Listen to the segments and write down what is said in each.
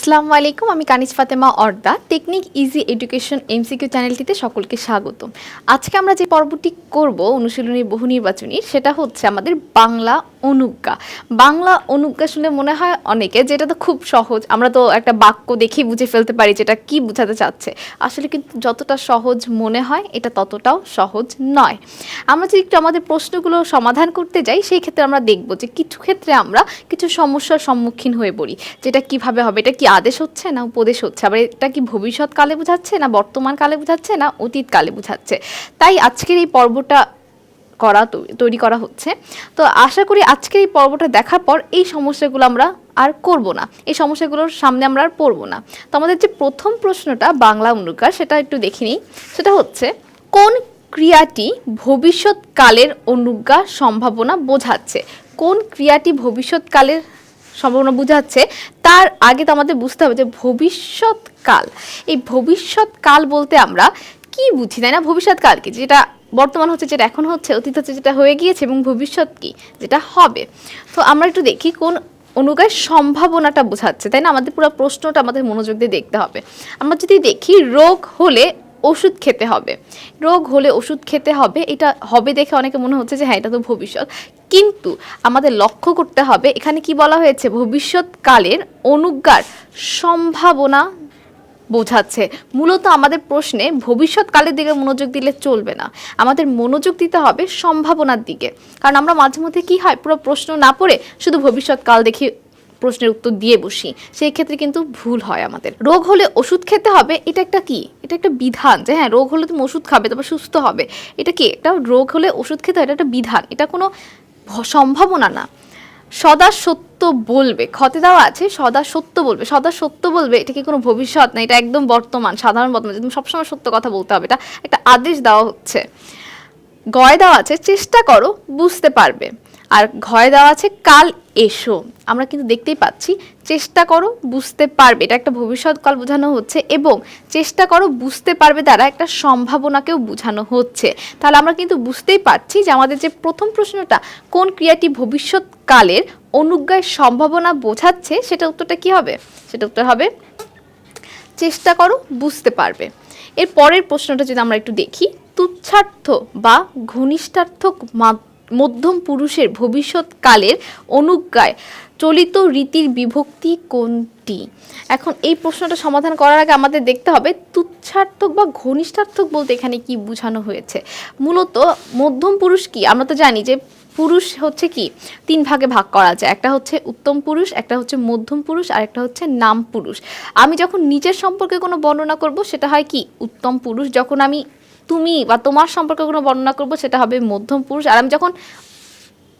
আসসালামু আলাইকুম, আমি Kaniz Fatema Orda. Technique easy education MCQ চ্যানেলটিতে সকলকে স্বাগত আজকে আমরা যে পর্বটি করব অনুশীলনী বহু নির্বাচনী, সেটা হচ্ছে আমাদের বাংলা অনুজ্ঞা। বাংলা অনুজ্ঞা শুনে মনে হয় অনেকে, যেটা তো খুব সহজ, আমরা তো একটা বাক্য দেখেই বুঝে ফেলতে পারি যেটা কি বোঝাতে চাচ্ছে। আসলে কিন্তু যতটা সহজ মনে হয়, এটা ততটাও সহজ নয়। আমরা যদি একটু আমাদের প্রশ্নগুলো সমাধান করতে যাই, সেই ক্ষেত্রে আমরা দেখব যে কিছু ক্ষেত্রে আমরা কিছু সমস্যার সম্মুখীন হয়ে পড়ি। যেটা কীভাবে হবে, এটা কি আদেশ হচ্ছে না উপদেশ হচ্ছে? আবার এটা কি ভবিষ্যৎকালে বোঝাচ্ছে না বর্তমান কালে বোঝাচ্ছে না অতীতকালে বোঝাচ্ছে? তাই আজকের এই পর্বটা করা তৈরি করা হচ্ছে। তো আশা করি আজকের এই পর্বটা দেখার পর এই সমস্যাগুলো আমরা আর করব না। এই সমস্যাগুলোর সামনে আমরা আর পড়ব না। তো আমাদের যে প্রথম প্রশ্নটা বাংলা অনুকার সেটা একটু দেখে নিই। সেটা হচ্ছে, কোন ক্রিয়াটি ভবিষ্যৎকালের অনুজ্ঞা সম্ভাবনা বোঝাচ্ছে? কোন ক্রিয়াটি ভবিষ্যৎকালের সম্ভাবনা বোঝাচ্ছে? তার আগে তো আমাদের বুঝতে হবে যে ভবিষ্যৎকাল। এই ভবিষ্যৎকাল বলতে আমরা কি বুঝি, তাই না? ভবিষ্যৎকাল কি? যেটা বর্তমান হচ্ছে যেটা, এখন হচ্ছে, অতীত হচ্ছে যেটা হয়ে গিয়েছে এবং ভবিষ্যৎ কি, যেটা হবে। তো আমরা একটু দেখি কোন অনুগায় সম্ভাবনাটা বোঝাচ্ছে, তাই না? আমাদের পুরো প্রশ্নটা আমাদের মনোযোগ দিয়ে দেখতে হবে। আমরা যদি দেখি রোগ হলে ওষুধ খেতে হবে। রোগ হলে ওষুধ খেতে হবে, এটা হবে দেখে অনেকে মনে হচ্ছে যে হ্যাঁ এটা তো ভবিষ্যৎ। কিন্তু আমাদের লক্ষ্য করতে হবে, এখানে কি বলা হয়েছে? ভবিষ্যৎকালের অনুজ্ঞার সম্ভাবনা বোঝাচ্ছে। মূলত আমাদের প্রশ্নে ভবিষ্যৎকালের দিকে মনোযোগ দিলে চলবে না। আমাদের মনোযোগ দিতে হবে সম্ভাবনার দিকে। কারণ আমরা মাঝে মধ্যে কী হয়, পুরো প্রশ্ন না পড়ে শুধু ভবিষ্যৎকাল দেখি, প্রশ্নের উত্তর দিয়ে বসি। সেই ক্ষেত্রে কিন্তু ভুল হয় আমাদের। রোগ হলে ওষুধ খেতে হবে, এটা একটা কি? এটা একটা বিধান যে হ্যাঁ রোগ হলে তুমি ওষুধ খাবে, তারপর সুস্থ হবে। এটা কি? একটা রোগ হলে ওষুধ খেতে হয়, এটা একটা বিধান। এটা কোনো সম্ভাবনা না। সদা সত্য বলবে। ক্ষতে দেওয়া আছে, সদা সত্য বলবে। সদা সত্য বলবে, এটা কি কোনো ভবিষ্যৎ? না, এটা একদম বর্তমান, সাধারণ বর্তমান। তুমি সবসময় সত্য কথা বলতে হবে, এটা একটা আদেশ দেওয়া হচ্ছে। গয় দেওয়া আছে, চেষ্টা করো, বুঝতে পারবে। আর ঘয় দেওয়া আছে, কাল এসো। আমরা কিন্তু দেখতেই পাচ্ছি, চেষ্টা করো, বুঝতে পারবে। এটা একটা ভবিষ্যৎকাল বোঝানো হচ্ছে এবং চেষ্টা করো, বুঝতে পারবে দ্বারা একটা সম্ভাবনাকেও বোঝানো হচ্ছে। তাহলে আমরা কিন্তু বুঝতেই পারছি যে আমাদের যে প্রথম প্রশ্নটা, কোন ক্রিয়াটি ভবিষ্যৎকালের অনুজ্ঞায় সম্ভাবনা বোঝাচ্ছে, সেটা উত্তরটা কি হবে? সেটা উত্তর হবে, চেষ্টা করো, বুঝতে পারবে। এর পরের প্রশ্নটা যদি আমরা একটু দেখি, তুচ্ছার্থ বা ঘনিষ্ঠার্থক মা- মধ্যম পুরুষের ভবিষ্যৎকালের অনুজ্ঞায় চলিত রীতির বিভক্তি কোনটি? এখন এই প্রশ্নটা সমাধান করার আগে আমাদের দেখতে হবে তুচ্ছার্থক বা ঘনিষ্ঠার্থক বলতে এখানে কি বোঝানো হয়েছে? মূলত মধ্যম পুরুষ কি? আমরা তো জানি যে পুরুষ হচ্ছে কি? তিন ভাগে ভাগ করা যায়। একটা হচ্ছে উত্তম পুরুষ, একটা হচ্ছে মধ্যম পুরুষ, আর একটা হচ্ছে নাম পুরুষ। আমি যখন নিজের সম্পর্কে কোনো বর্ণনা করব, সেটা হয় কি? উত্তম পুরুষ। যখন আমি তুমি বা তোমার সম্পর্কে কোনো বর্ণনা করব সেটা হবে মধ্যম পুরুষ। আর আমি যখন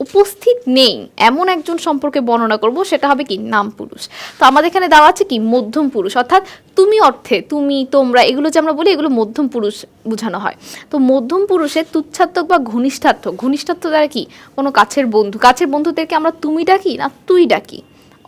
উপস্থিত নেই, এমন একজন সম্পর্কে বর্ণনা করব সেটা হবে কি? নাম পুরুষ। তো আমাদের এখানে দেওয়া আছে কি? মধ্যম পুরুষ। অর্থাৎ তুমি অর্থে, তুমি, তোমরা, এগুলো যে আমরা বলি এগুলো মধ্যম পুরুষ বোঝানো হয়। তো মধ্যম পুরুষের তুচ্ছাত্মক বা ঘনিষ্ঠার্থক ঘনিষ্ঠার্থ দ্বারা কি? কোনো কাছের বন্ধু। কাছের বন্ধুদেরকে আমরা তুমি ডাকি না তুই ডাকি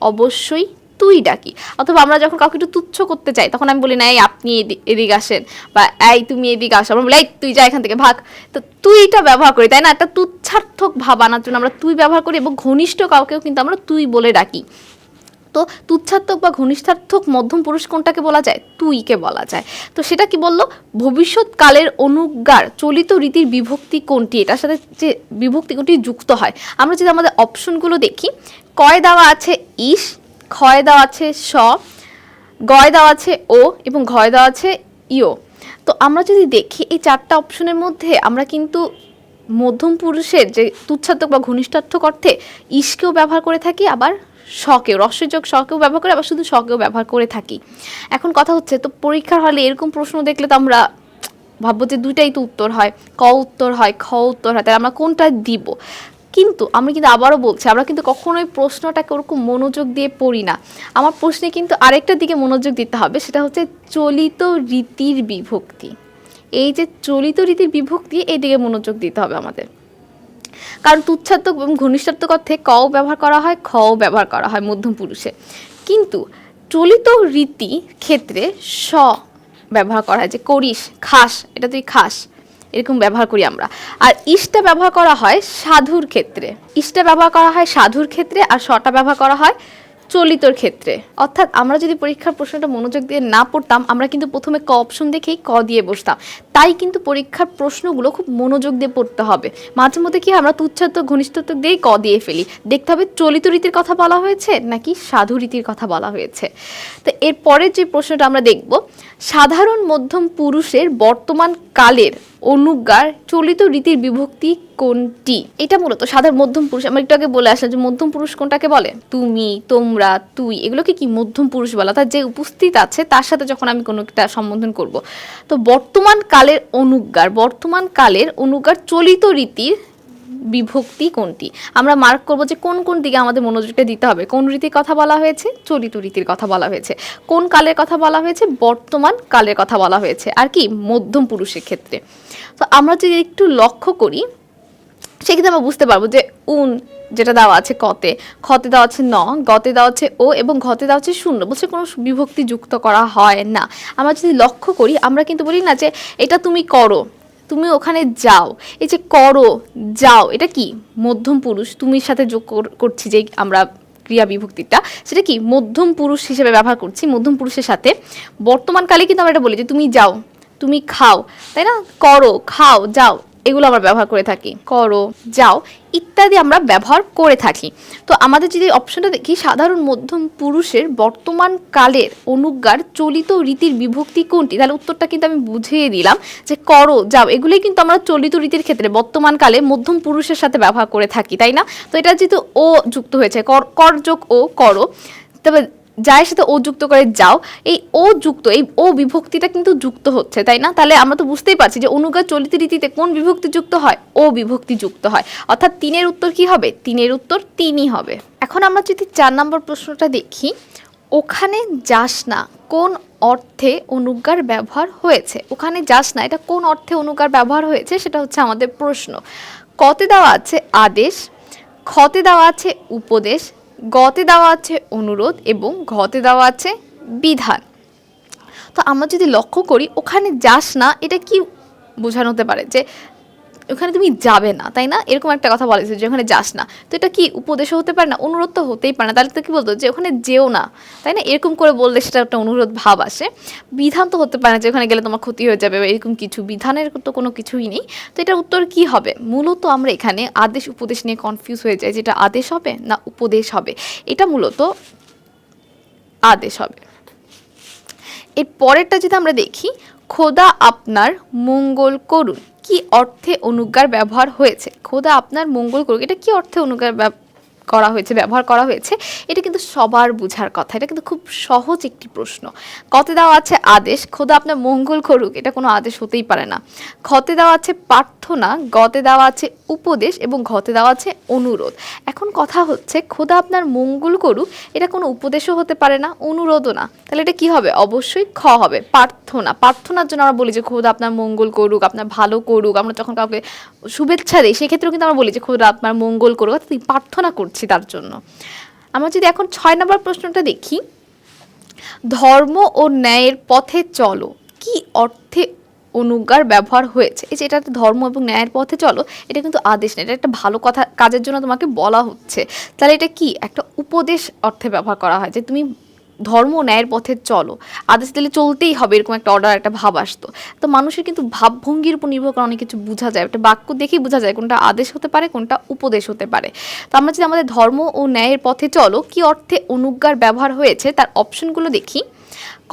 অবশ্যই তুই ডাকি। অথবা আমরা যখন কাউকে একটু তুচ্ছ করতে চাই, তখন আমি বলি, না, এই আপনি এদি- এদিকে আসেন। বা, এই, তুমি এদিকে আসো। আমরা বলি, এই, তুই যা এখান থেকে ভাগ। তো তুইটা ব্যবহার করি, তাই না? একটা তুচ্ছার্থক ভাব আনার জন্য আমরা তুই ব্যবহার করি এবং ঘনিষ্ঠ কাউকেও কিন্তু আমরা তুই বলে ডাকি। তো তুচ্ছাত্মক বা ঘনিষ্ঠার্থক মধ্যম পুরুষ কোনটাকে বলা যায়? তুইকে বলা যায়। তো সেটা কি বলল? ভবিষ্যৎকালের অনুজ্ঞার চলিত রীতির বিভক্তি কোনটি? এটার সাথে যে বিভক্তি কোনটি যুক্ত হয়। আমরা যদি আমাদের অপশনগুলো দেখি, কয় দেওয়া আছে? ইস ক্ষয় দেওয়া আছে স, গয় দেওয়া আছে ও এবং ঘয় দেওয়া আছে ইও তো আমরা যদি দেখি এই চারটা অপশনের মধ্যে আমরা কিন্তু মধ্যম পুরুষের যে তুচ্ছাত্মক বা ঘনিষ্ঠার্থক অর্থে ইসকেও ব্যবহার করে থাকি, আবার শকেও রস্যযোগ শকেও ব্যবহার করে, আবার শুধু শকেও ব্যবহার করে থাকি। এখন কথা হচ্ছে, তো পরীক্ষার হলে এরকম প্রশ্ন দেখলে তো আমরা ভাববো যে দুইটাই তো উত্তর হয়, ক উত্তর হয়, খ উত্তর হয়, তাহলে আমরা কোনটা দিব? কিন্তু আমি কিন্তু আবারও বলছি, আমরা কিন্তু কখনোই প্রশ্নটাকে ওরকম মনোযোগ দিয়ে পড়ি না। আমার প্রশ্নে কিন্তু আরেকটা দিকে মনোযোগ দিতে হবে, সেটা হচ্ছে চলিত রীতির বিভক্তি। এই যে চলিত রীতির বিভক্তি, এই দিকে মনোযোগ দিতে হবে আমাদের। কারণ তুচ্ছাত্মক এবং ঘনিষ্ঠাত্মক অর্থে কও ব্যবহার করা হয়, খও ব্যবহার করা হয় মধ্যম পুরুষে। কিন্তু চলিত রীতি ক্ষেত্রে স ব্যবহার করা হয়, যে করিস, খাস, এটা তুই খাস। এরকম ব্যবহার করি আমরা। আর ইসটা ব্যবহার করা হয় সাধুর ক্ষেত্রে। ইসটা ব্যবহার করা হয় সাধুর ক্ষেত্রে আর সটা ব্যবহার করা হয় চলিতর ক্ষেত্রে। অর্থাৎ আমরা যদি পরীক্ষার প্রশ্নটা মনোযোগ দিয়ে না পড়তাম, আমরা কিন্তু প্রথমে ক অপশন দেখেই ক দিয়ে বসতাম। তাই কিন্তু পরীক্ষার প্রশ্নগুলো খুব মনোযোগ দিয়ে পড়তে হবে। মাঝে মধ্যে কি আমরা তুচ্ছাত্ম ঘনিষ্ঠত্ব দিয়েই ক দিয়ে ফেলি। দেখতে হবে চলিত রীতির কথা বলা হয়েছে নাকি সাধু রীতির কথা বলা হয়েছে। তো এরপরের যে প্রশ্নটা আমরা দেখব সাধারণ মধ্যম পুরুষের বর্তমান কালের অনুজ্ঞার চলিত রীতির বিভক্তি কোনটি? এটা মূলত সাধারণ মধ্যম পুরুষ, আমরা একটু আগে বলে আসলাম যে মধ্যম পুরুষ কোনটাকে বলে? তুমি, তোমরা, তুই, এগুলোকে কি মধ্যম পুরুষ বলা? অর্থাৎ যে উপস্থিত আছে, তার সাথে যখন আমি কোনো একটা সম্বোধন করব। তো বর্তমান কালের অনুজ্ঞার, বর্তমান কালের অনুজ্ঞার চলিত রীতির বিভক্তি কোনটি? আমরা মার্ক করব যে কোন কোন দিকে আমাদের মনোযোগটা দিতে হবে। কোন রীতির কথা বলা হয়েছে? চলিত রীতির কথা বলা হয়েছে। কোন কালের কথা বলা হয়েছে? বর্তমান কালের কথা বলা হয়েছে। আর কি? মধ্যম পুরুষের ক্ষেত্রে। তো আমরা যদি একটু লক্ষ্য করি, সেক্ষেত্রে আমরা বুঝতে পারব যে উন যেটা দেওয়া আছে কতে, খতে দেওয়া আছে ন, গতে দেওয়া আছে ও এবং ঘতে দেওয়া আছে শূন্য। বলছে কোনো বিভক্তি যুক্ত করা হয় না। আমরা যদি লক্ষ্য করি, আমরা কিন্তু বলি না যে এটা তুমি করো। তুমি ওখানে যাও। এই যে করো, যাও। এটা কি? মধ্যম পুরুষ। তুমির সাথে যোগ কর- করছি যে আমরা ক্রিয়া বিভক্তিটা, সেটা কি? মধ্যম পুরুষ হিসেবে ব্যবহার করছি। মধ্যম পুরুষের সাথে। বর্তমানকালে কিন্তু আমরা এটা বলি যে তুমি যাও, তুমি খাও। তাই না? করো, খাও, যাও। এগুলো আমরা ব্যবহার করে থাকি। করো, যাও, ইত্যাদি আমরা ব্যবহার করে থাকি। তো আমাদের যদি অপশনটা দেখি, সাধারণ মধ্যম পুরুষের বর্তমান কালের অনুজ্ঞার চলিত রীতির বিভক্তি কোনটি? তাহলে উত্তরটা কিন্তু আমি বুঝিয়ে দিলাম যে করো, যাও, এগুলোই কিন্তু আমরা চলিত রীতির ক্ষেত্রে বর্তমান কালে মধ্যম পুরুষের সাথে ব্যবহার করে থাকি, তাই না? তো এটা যেহেতু ও যুক্ত হয়েছে, কর যোগ ও করো। তবে যায়ের সাথে ও যুক্ত করে যাও, এই ও যুক্ত, এই ও বিভক্তিটা কিন্তু যুক্ত হচ্ছে, তাই না? তাহলে আমরা তো বুঝতেই পারছি যে অনুগার চলিত রীতিতে কোন বিভক্তি যুক্ত হয়? ও বিভক্তি যুক্ত হয়। অর্থাৎ তিনের উত্তর কি হবে? তিনের উত্তর তিনই হবে। এখন আমরা যদি চার নম্বর প্রশ্নটা দেখি, ওখানে যাস না, কোন অর্থে অনুজ্ঞার ব্যবহার হয়েছে? ওখানে যাস না, এটা কোন অর্থে অনুজ্ঞার ব্যবহার হয়েছে? সেটা হচ্ছে আমাদের প্রশ্ন। কতে দেওয়া আছে আদেশ, খতে দেওয়া আছে উপদেশ গতে দেওয়া আছে অনুরোধ এবং ঘতে দেওয়া আছে বিধান। তো আমরা যদি লক্ষ্য করি, ওখানে যাস না, এটা কি বোঝানো হতে পারে? যে ওখানে তুমি যাবে না, তাই না? এরকম একটা কথা বলেছে যে ওখানে যাস না। তো এটা কি উপদেশও হতে পারে না? অনুরোধ তো হতেই পারে না। তাহলে তো কি বলতো? যে ওখানে যেও না, তাই না? এরকম করে বললে সেটা একটা অনুরোধ ভাব আসে। বিধান তো হতে পারে না যে ওখানে গেলে তোমার ক্ষতি হয়ে যাবে বা এরকম কিছু। বিধানের তো কোনো কিছুই নেই। তো এটার উত্তর কি হবে? মূলত আমরা এখানে আদেশ উপদেশ নিয়ে কনফিউজ হয়ে যাই যেটা আদেশ হবে না উপদেশ হবে। এটা মূলত আদেশ হবে। এর পরেরটা যদি আমরা দেখি, খোদা আপনার মঙ্গল করুন। কি অর্থে অনুজ্ঞার ব্যবহার হয়েছে? খোদা আপনার মঙ্গল করুক। এটা কি অর্থে অনুজ্ঞার করা হয়েছে, ব্যবহার করা হয়েছে? এটা কিন্তু সবার বুঝার কথা। এটা কিন্তু খুব সহজ একটি প্রশ্ন। কতে দেওয়া আছে আদেশ। খোদা আপনার মঙ্গল করুক। এটা কোনো আদেশ হতেই পারে না। খতে দেওয়া আছে প্রার্থনা গতে দেওয়া আছে উপদেশ এবং ঘতে দেওয়া আছে অনুরোধ। এখন কথা হচ্ছে, খোদা আপনার মঙ্গল করুক, এটা কোনো উপদেশও হতে পারে না, অনুরোধও না। তাহলে এটা কি হবে? অবশ্যই খ হবে, প্রার্থনা। প্রার্থনার জন্য আমরা বলি যে, খোদা আপনার মঙ্গল করুক, আপনার ভালো করুক, আমরা যখন কাউকে শুভেচ্ছা দিই, সেক্ষেত্রেও কিন্তু আমরা বলি যে, খোদা আপনার মঙ্গল করুক, অর্থাৎ প্রার্থনা করছি তার জন্য। আমরা যদি এখন ছয় নম্বর প্রশ্নটা দেখি, ধর্ম ও ন্যায়ের পথে চলো, কি অর্থে অনুজ্ঞার ব্যবহার হয়েছে। এই যে এটা ধর্ম এবং ন্যায়ের পথে চলো, এটা কিন্তু আদেশ না এটা একটা ভালো কথা, কাজের জন্য তোমাকে বলা হচ্ছে। তাহলে এটা কি? একটা উপদেশ অর্থে ব্যবহার করা হয় যে তুমি ধর্ম ন্যায়ের পথে চলো। আদেশ দিলে চলতেই হবে, এরকম একটা অর্ডার একটা ভাব আসতো। তো মানুষের কিন্তু ভাবভঙ্গির উপর নির্ভর করে অনেক কিছু বোঝা যায়। একটা বাক্য দেখেই বোঝা যায় কোনটা আদেশ হতে পারে, কোনটা উপদেশ হতে পারে। তো আমরা যদি আমাদের ধর্ম ও ন্যায়ের পথে চলো, কি অর্থে অনুজ্ঞার ব্যবহার হয়েছে? তার অপশনগুলো দেখি।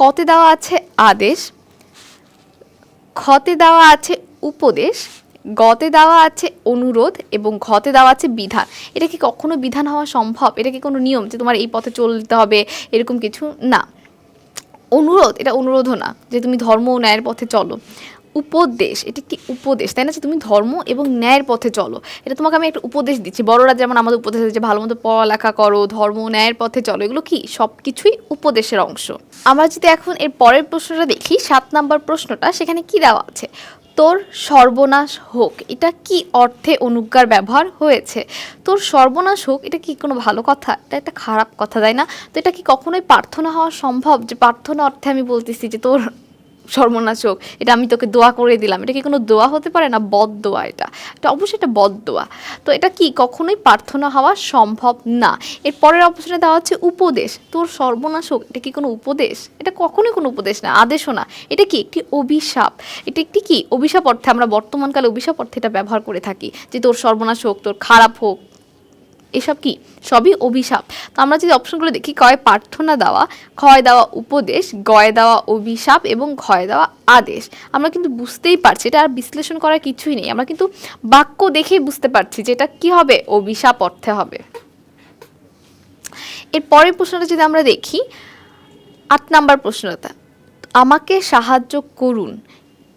কতে দেওয়া আছে আদেশ খতে দেওয়া আছে উপদেশ, গতে দেওয়া আছে অনুরোধ এবং ঘতে দেওয়া আছে বিধান। এটা কি কখনো বিধান হওয়া সম্ভব? এটা কি কোনো নিয়ম যে তোমার এই পথে চলতে হবে, এরকম কিছু? না। অনুরোধ, এটা অনুরোধও না যে তুমি ধর্ম ও ন্যায়ের পথে চলো। উপদেশ, এটা একটি উপদেশ, তাই না? যে তুমি ধর্ম এবং ন্যায়ের পথে চলো। এটা তোমাকে আমি একটা উপদেশ দিচ্ছি। বড়রা যেমন আমাদের উপদেশ দিচ্ছে, ভালো মতো পড়ালেখা করো, ধর্ম ন্যায়ের পথে চলো, এগুলো কি? সব কিছুই উপদেশের অংশ। আমরা যদি এখন এর পরের প্রশ্নটা দেখি, সাত নাম্বার প্রশ্নটা, সেখানে কি দেওয়া আছে? তোর সর্বনাশ হোক, এটা কি অর্থে অনুজ্ঞার ব্যবহার হয়েছে? তোর সর্বনাশ হোক, এটা কি কোনো ভালো কথা? এটা একটা খারাপ কথা, তাই না? তো এটা কি কখনোই প্রার্থনা হওয়া সম্ভব? যে প্রার্থনা অর্থে আমি বলতেছি যে তোর সর্বনাশ হোক, এটা আমি তোকে দোয়া করে দিলাম। এটা কি কোনো দোয়া হতে পারে না বদ দোয়া এটা? এটা অবশ্যই এটা বদ দোয়া। তো এটা কি কখনোই প্রার্থনা হওয়া সম্ভব না। এর পরের অপশনে দেওয়া হচ্ছে উপদেশ। তোর সর্বনাশক এটা কি কোনো উপদেশ? এটা কখনোই কোনো উপদেশ না, আদেশও না। এটা কি একটি অভিশাপ? এটা একটি কি? অভিশাপ অর্থে আমরা বর্তমানকালে অভিশাপ অর্থে এটা ব্যবহার করে থাকি। যে তোর সর্বনাশ হোক, তোর খারাপ হোক এসব কি? সবই অভিশাপ। তো আমরা যদি অপশনগুলো দেখি, কয় প্রার্থনা দেওয়া, ক্ষয় দেওয়া উপদেশ, গয় দেওয়া অভিশাপ এবং ক্ষয় দেওয়া আদেশ। আমরা কিন্তু বুঝতেই পারছি, এটা আর বিশ্লেষণ করার কিছুই নেই। আমরা কিন্তু বাক্য দেখেই বুঝতে পারছি যে এটা কি হবে, অভিশাপ অর্থে হবে। এর পরের প্রশ্নটা যদি আমরা দেখি, আট নাম্বার প্রশ্নটা, আমাকে সাহায্য করুন।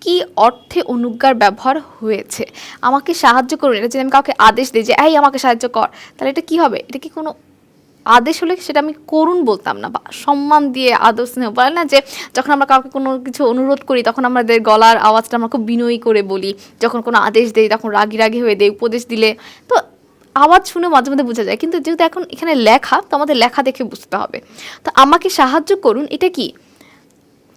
কি অর্থে অনুজ্ঞার ব্যবহার হয়েছে? আমাকে সাহায্য করুন। এটা যদি আমি কাউকে আদেশ দিই যে, এই, আমাকে সাহায্য কর, তাহলে এটা কি হবে? এটা কি কোনো আদেশ হলে সেটা আমি করুন বলতাম না? বা সম্মান দিয়ে আদর স্নেহ বলে না যে, যখন আমরা কাউকে কোনো কিছু অনুরোধ করি, তখন আমাদের গলার আওয়াজটা আমরা খুব বিনয়ী করে বলি। যখন কোনো আদেশ দেই, তখন রাগি রাগি হয়ে দেই, উপদেশ দিলে। তো আওয়াজ শুনে মাঝে মধ্যে বোঝা যায়। কিন্তু যেহেতু এখন এখানে লেখা, তো আমাদের লেখা দেখে বুঝতে হবে। তো আমাকে সাহায্য করুন, এটা কি?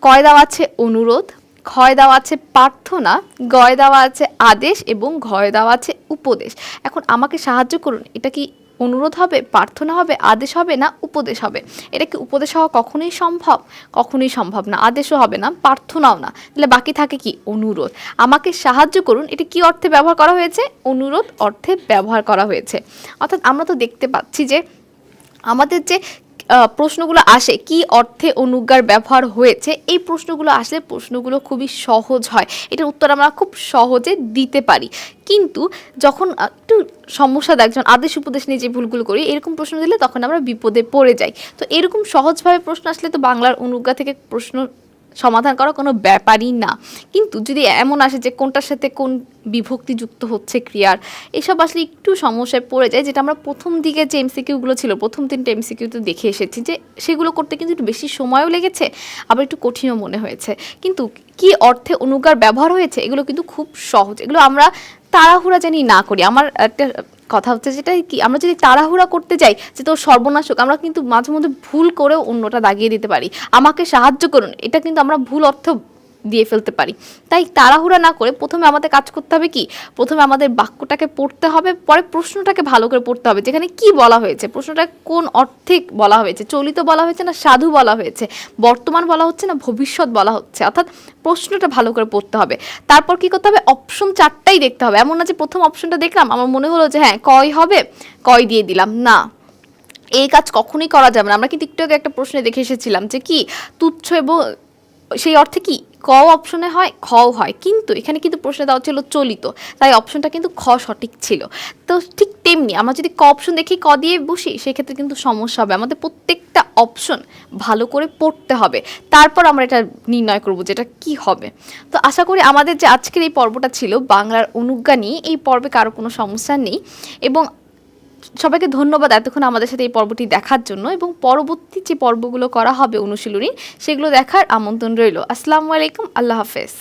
কয় আছে অনুরোধ ক্ষয় দেওয়া আছে প্রার্থনা, গয় দেওয়া আছে আদেশ এবং ঘয় দেওয়া আছে উপদেশ। এখন আমাকে সাহায্য করুন, এটা কি অনুরোধ হবে, প্রার্থনা হবে, আদেশ হবে না উপদেশ হবে? এটা কি উপদেশ হওয়া কখনোই সম্ভব? কখনোই সম্ভব না, আদেশও হবে না, প্রার্থনাও না। তাহলে বাকি থাকে কি? অনুরোধ। আমাকে সাহায্য করুন, এটা কি অর্থে ব্যবহার করা হয়েছে? অনুরোধ অর্থে ব্যবহার করা হয়েছে। অর্থাৎ আমরা তো দেখতে পাচ্ছি যে, আমাদের যে প্রশ্নগুলো আসে, কি অর্থে অনুজ্ঞার ব্যবহার হয়েছে? এই প্রশ্নগুলো আসলে প্রশ্নগুলো খুবই সহজ হয়। এটার উত্তর আমরা খুব সহজে দিতে পারি। কিন্তু যখন একটু সমস্যা দেয় একজন আদেশ উপদেশ নিয়ে যে ভুলগুলো করি, এরকম প্রশ্ন দিলে তখন আমরা বিপদে পড়ে যাই। তো এরকম সহজভাবে প্রশ্ন আসলে তো বাংলার অনুজ্ঞা থেকে প্রশ্ন সমাধান করা কোনো ব্যাপারই না। কিন্তু যদি এমন আসে যে কোনটার সাথে কোন বিভক্তি যুক্ত হচ্ছে ক্রিয়ার, এসব আসলে একটু সমস্যায় পড়ে যায়। যেটা আমরা প্রথম দিকে যে এমসিকিউগুলো ছিল, প্রথম তিনটে এমসিকিউতে দেখে এসেছি যে সেগুলো করতে কিন্তু একটু বেশি সময়ও লেগেছে, আবার একটু কঠিনও মনে হয়েছে। কিন্তু কি অর্থে অনুকার ব্যবহার হয়েছে, এগুলো কিন্তু খুব সহজ। এগুলো আমরা তাড়াহুড়া জানি না করি। আমার একটা কথা হচ্ছে যেটা কি, আমরা যদি তাড়াহুড়া করতে যাই যে তো সর্বনাশক আমরা কিন্তু মাঝে মধ্যে ভুল করেও অন্যটা দাগিয়ে দিতে পারি। আমাকে সাহায্য করুন, এটা কিন্তু আমরা ভুল অর্থ দিয়ে ফেলতে পারি। তাই তাড়াহুড়া না করে প্রথমে আমাদের কাজ করতে হবে কি? প্রথমে আমাদের বাক্যটাকে পড়তে হবে, পরে প্রশ্নটাকে ভালো করে পড়তে হবে। যেখানে কি বলা হয়েছে, প্রশ্নটা কোন অর্থে বলা হয়েছে, চলিত বলা হয়েছে না সাধু বলা হয়েছে, বর্তমান বলা হচ্ছে না ভবিষ্যৎ বলা হচ্ছে? অর্থাৎ প্রশ্নটা ভালো করে পড়তে হবে। তারপর কি করতে হবে? অপশন চারটাই দেখতে হবে। এমন না যে প্রথম অপশনটা দেখলাম, আমার মনে হলো যে হ্যাঁ কয় হবে? কয় দিয়ে দিলাম। না। এই কাজ কখনোই করা যাবে না। আমরা কিন্তু একটু আগে একটা প্রশ্নে দেখে এসেছিলাম যে কি? তুচ্ছ এবং সেই অর্থে কি ক অপশনে হয়, খও হয়। কিন্তু এখানে কিন্তু প্রশ্নে দেওয়া ছিল চলিত। তাই অপশনটা কিন্তু খ সঠিক ছিল। তো ঠিক তেমনি আমরা যদি ক অপশন দেখি, ক দিয়ে বসি, সেক্ষেত্রে কিন্তু সমস্যা হবে। আমাদের প্রত্যেকটা অপশন ভালো করে পড়তে হবে। তারপর আমরা এটা নির্ণয় করব যেটা কি হবে। তো আশা করি আমাদের যে আজকের এই পর্বটা ছিল, বাংলার অনুজ্ঞা নিয়ে, এই পর্বে কারও কোনো সমস্যা নেই। এবং সবাইকে ধন্যবাদ এতক্ষণ আমাদের সাথে এই পর্বটি দেখার জন্য এবং পরবর্তী যে পর্বগুলো করা হবে অনুশীলনী, সেগুলো দেখার আমন্ত্রণ রইল। আসসালামু আলাইকুম, আল্লাহ হাফেজ।